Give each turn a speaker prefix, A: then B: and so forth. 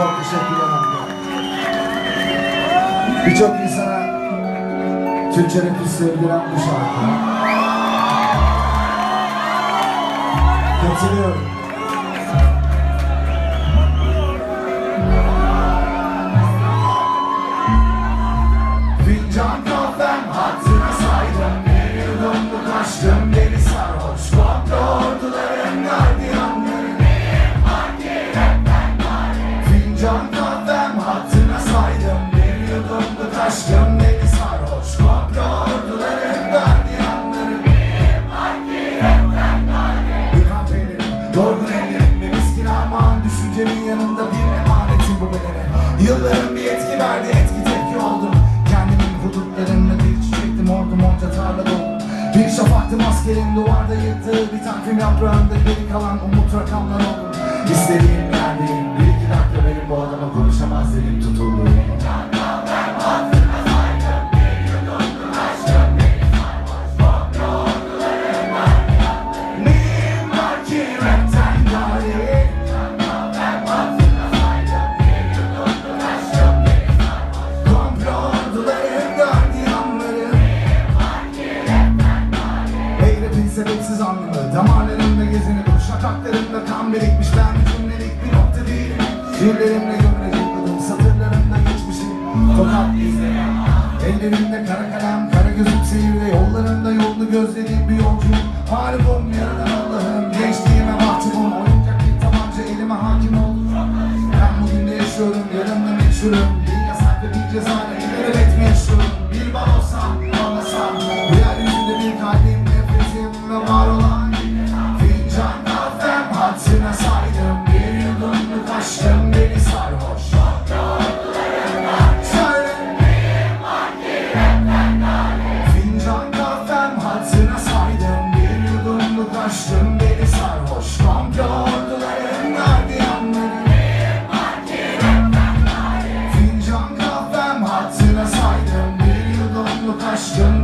A: Çok teşekkür ederim. Birçok insana Türkçe rapi sevdiren bu şarkı. Katılıyorum. Fincan kahvem hatırına saydım. Bir yudum mu kaçtım deli sarhoş Komplo orduların gardiyanları Yıkan peynirim, yorgun ellerim Ve miskin armağan düşüncemin yanında bir emanetim bu bedene. Yılların bir etki verdi, etki tepki oldum. Kendimin hudutlarında bir çiçektim, ordum onca tarla doldu. Bir şafaktı maskelim duvarda yırttığı Bir takvim yaprağında geri kalan umut rakamlar oldu. İstediğim yerdeyim, Damarlarımda gezinip Şakaklarımda kan birikmiş Ben bir cümlelik bir nokta değilim. Şiirlerimle gömülecek adım Satırlarımda geçmişim. Tokat izleyen Ellerimde kara kalem Kara gözüm seyirde Yollarımda yolunu gözlediğim bir yolcuyum Mağlubum yaradan Allah'ım Gençliğime mahcubum Oyuncak bir tabanca elime hakim oldum Ben bugün de yaşıyorum Yarın da meçhulüm aşkım Beni sarhoş Söyle Fincan kahvem saydım. Bir yudumluk açtım beni sarhoş Komplo orduların gardiyanları Fincan kahvem saydım. Bir yudumluk açtım